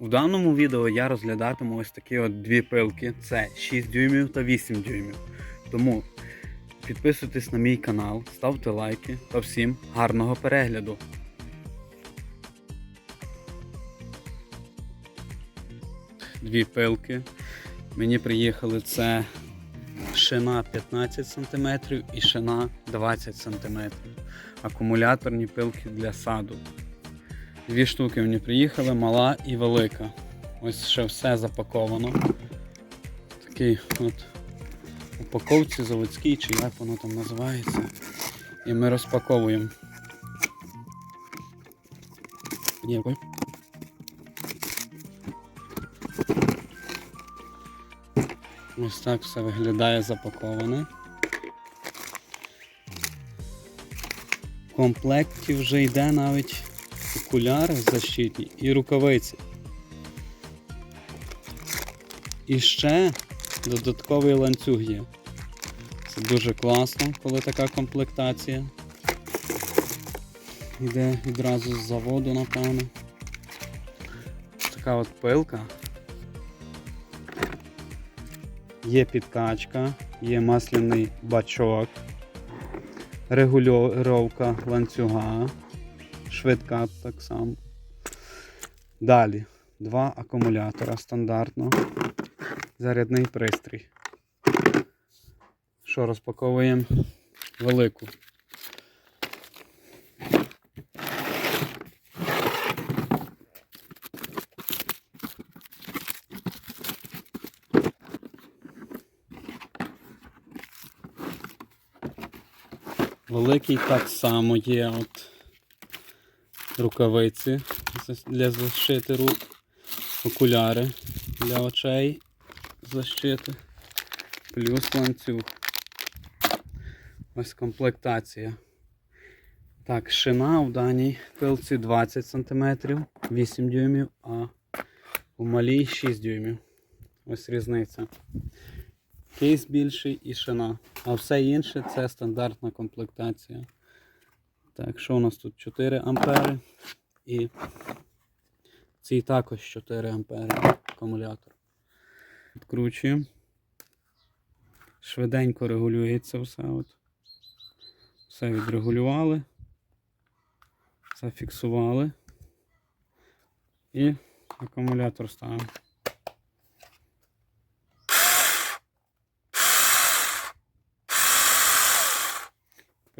У даному відео я розглядатиму ось такі от дві пилки. Це 6 дюймів та 8 дюймів. Тому підписуйтесь на мій канал, ставте лайки та всім гарного перегляду. Дві пилки. Мені приїхали це шина 15 см і шина 20 см. Акумуляторні пилки для саду. Дві штуки мені приїхали, мала і велика. Ось ще все запаковано. Такий от упаковці заводській, чи як воно там називається. І ми розпаковуємо. Дякую. Ось так все виглядає запаковане. В комплекті вже йде навіть окуляри защитні і рукавиці. І ще додатковий ланцюг є. Це дуже класно, коли така комплектація. Йде відразу з заводу, напевно. Така от пилка. Є підкачка, є масляний бачок, регулювання ланцюга, швидка так само. Далі два акумулятора стандартно. Зарядний пристрій. Що розпаковуємо велику. Великий так само є от рукавиці для защити рук, окуляри для очей защити, плюс ланцюг. Ось комплектація. Так, шина в даній пилці 20 см, 8 дюймів, а у малій 6 дюймів. Ось різниця. Кейс більший і шина. А все інше це стандартна комплектація. Так, що у нас тут 4 ампери і цій також 4 ампери акумулятор. Відкручуємо. Швиденько регулюється все. От. Все відрегулювали. Зафіксували. І акумулятор ставимо.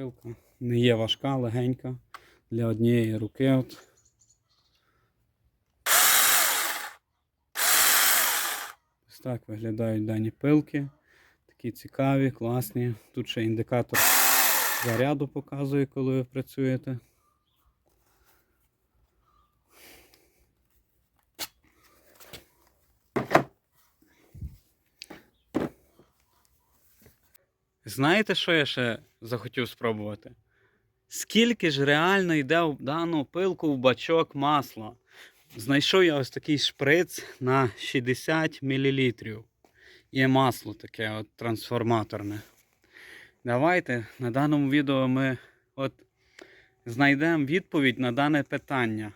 Пилка не є важка, легенька для однієї руки. От. Ось так виглядають дані пилки. Такі цікаві, класні. Тут ще індикатор заряду показує, коли ви працюєте. Знаєте, що я ще захотів спробувати? Скільки ж реально йде в дану пилку в бачок масла? Знайшов я ось такий шприц на 60 мл. Є масло таке от трансформаторне. Давайте на даному відео ми от знайдемо відповідь на дане питання.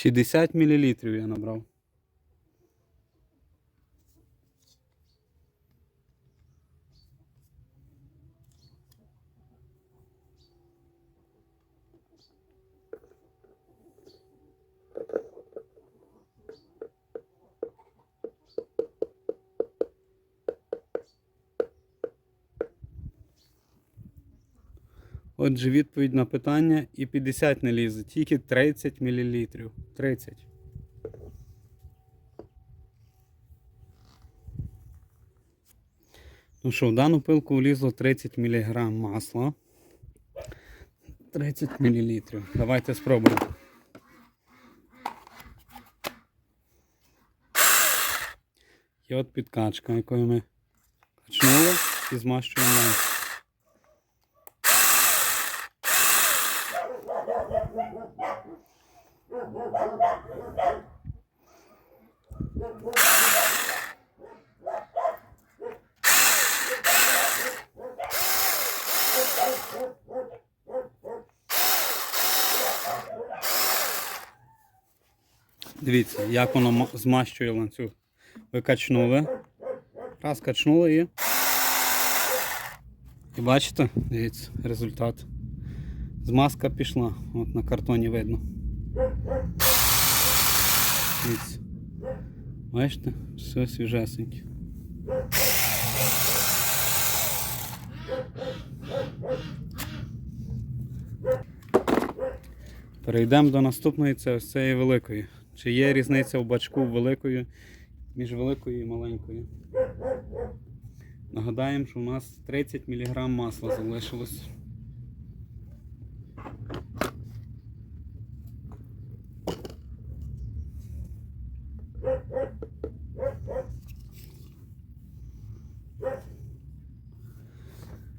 Шістдесят мл я набрав. Отже, відповідь на питання і 50 не лізе, тільки 30 мл. 30. Ну що, в дану пилку влізло 30 мг масла. 30 мл. Давайте спробуємо. І от підкачка, якою ми качнули і змащуємо Дивіться, як воно змащує ланцюг. Ви качнули. Раз качнули і. І бачите, дивіться, результат. Змазка пішла, от на картоні видно. Дивіться. Бачите? Все свіжесеньке. Перейдемо до наступної, це ось цієї великої. Чи є різниця в бачку великою між великою і маленькою? Нагадаємо, що у нас 30 мг масла залишилось.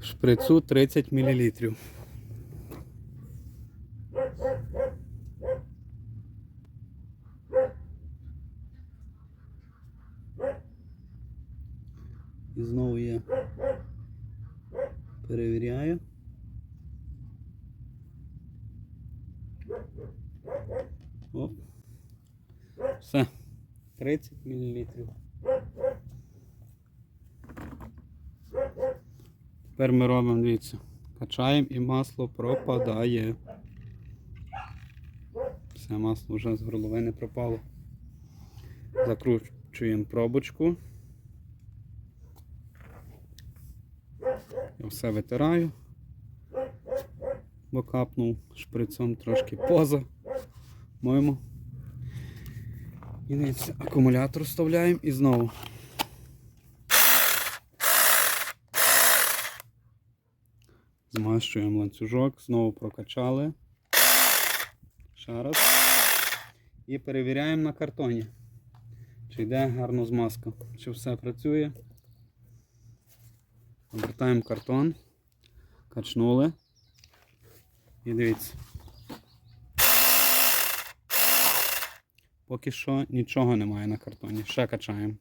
Шприцу 30 мл. І знову я перевіряю. Оп. Все. 30 мл. Тепер ми робимо, дивіться, качаємо і масло пропадає. Все, масло вже з горловини пропало. Закручуємо пробочку. Я все витираю, бо капнув шприцом трошки поза. Моємо. І дивіться, акумулятор вставляємо і знову. Змащуємо ланцюжок, знову прокачали. Ще раз. І перевіряємо на картоні, чи йде гарно змазка, чи все працює. Обертаємо картон, качнули. І дивіться. Поки що нічого немає на картоні. Ще качаємо.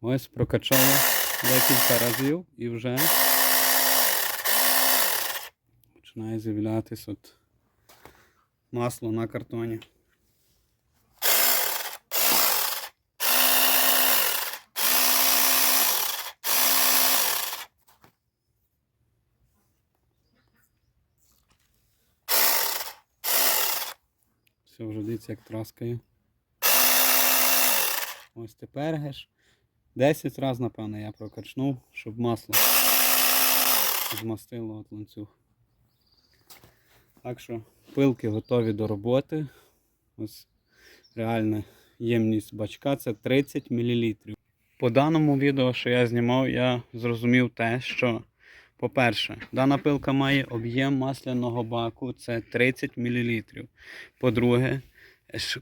Ось прокачали декілька разів і вже починає з'являтися от масло на картоні. Все, вже дивіться, як траскає. Ось тепер геш. 10 разів, напевно, я прокачнув, щоб масло змастило от ланцюг. Так що пилки готові до роботи. Ось реальна ємність бачка це 30 мл. По даному відео, що я знімав, я зрозумів те, що, по-перше, дана пилка має об'єм масляного баку це 30 мл. По-друге,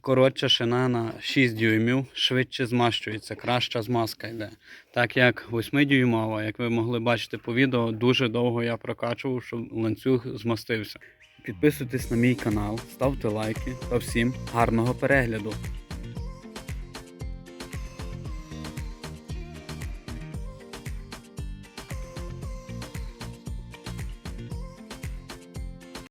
коротша шина на 6 дюймів швидше змащується, краща змазка йде. Так як 8 дюймова, як ви могли бачити по відео, дуже довго я прокачував, щоб ланцюг змастився. Підписуйтесь на мій канал, ставте лайки та всім гарного перегляду.